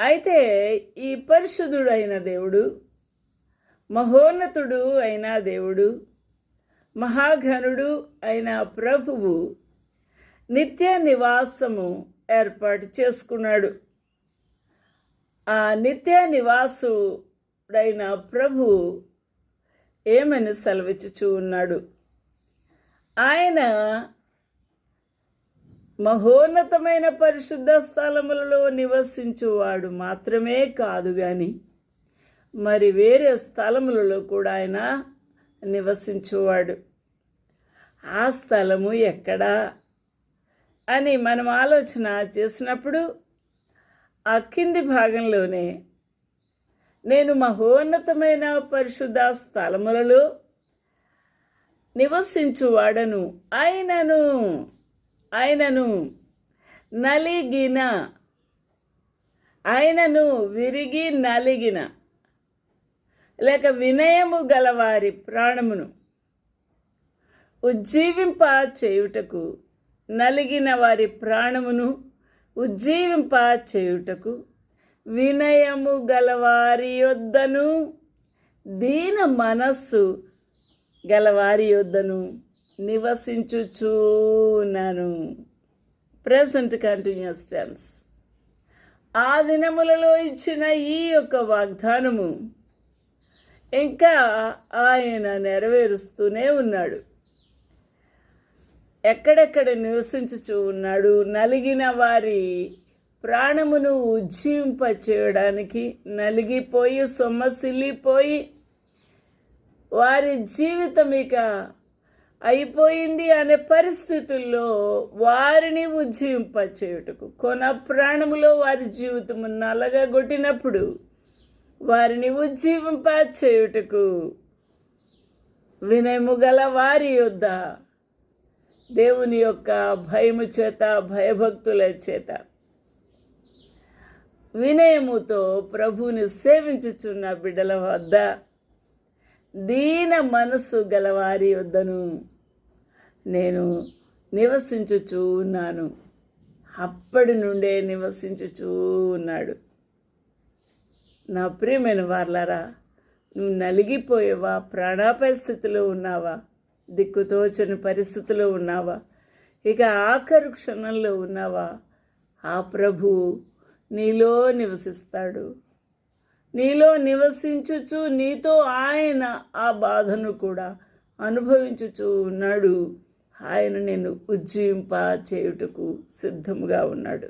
అయితే ఈ పరిశుద్ధుడైన దేవుడు మహోన్నతుడు అయిన దేవుడు మహాఘనుడు అయిన ప్రభువు నిత్య నివాసము ఏర్పాటు చేసుకున్నాడు. ఆ నిత్య నివాసుడైన ప్రభు ఏమని సెలవిచ్చుచూ ఉన్నాడు? ఆయన మహోన్నతమైన పరిశుద్ధ స్థలములలో నివసించువాడు మాత్రమే కాదు కానీ మరి వేరే స్థలములలో కూడా ఆయన నివసించువాడు. ఆ స్థలము ఎక్కడా? అని మనం ఆలోచన చేసినప్పుడు ఆ కింది భాగంలోనే నేను మహోన్నతమైన పరిశుద్ధ స్థలములలో నివసించువాడను ఆయనను. ఆయనను నలిగిన ఆయనను విరిగి నలిగిన లేక వినయము గలవారి ప్రాణమును ఉజ్జీవింప చేయుటకు నలిగిన వారి ప్రాణమును ఉజ్జీవింప చేయుటకు వినయము గలవారి యొద్దను దీన మనస్సు గలవారి యొద్దను. నివసించుచూనను ప్రెసెంట్ కంటిన్యూస్ టెన్స్ ఆ దినములలో ఇచ్చిన ఈ యొక్క వాగ్దానము ఇంకా ఆయన నెరవేరుస్తూనే ఉన్నాడు. ఎక్కడెక్కడ నివసించుచూ ఉన్నాడు? నలిగిన వారి ప్రాణమును ఉజ్జీంప చేయడానికి నలిగిపోయి సొమ్మసిల్లిపోయి వారి జీవితం ఇక అయిపోయింది అనే పరిస్థితుల్లో వారిని ఉజ్జీవింప చేయుటకు కొన ప్రాణములో వారి జీవితము నలగగొట్టినప్పుడు వారిని ఉజ్జీవింప చేయుటకు వినయము గల వారి యొద్ద దేవుని యొక్క భయము చేత భయభక్తుల చేత వినయముతో ప్రభువుని సేవించుచున్న బిడ్డల వద్ద దీన మనస్సు గలవారి వద్దను నేను నివసించుచూ ఉన్నాను అప్పటి నుండే నివసించుచూ ఉన్నాడు నా ప్రియమైన వార్లారా నువ్వు నలిగిపోయేవా? ప్రాణాపాయ స్థితిలో ఉన్నావా? దిక్కుతోచని పరిస్థితిలో ఉన్నావా? ఇక ఆఖరు క్షణంలో ఉన్నావా? ఆ ప్రభు నీలో నివసిస్తాడు. నీలో నివసించుచు నీతో ఆయన ఆ బాధను కూడా అనుభవించుచు ఉన్నాడు. ఆయన నేను ఉజ్జీవింప చేయుటకు సిద్ధముగా ఉన్నాడు.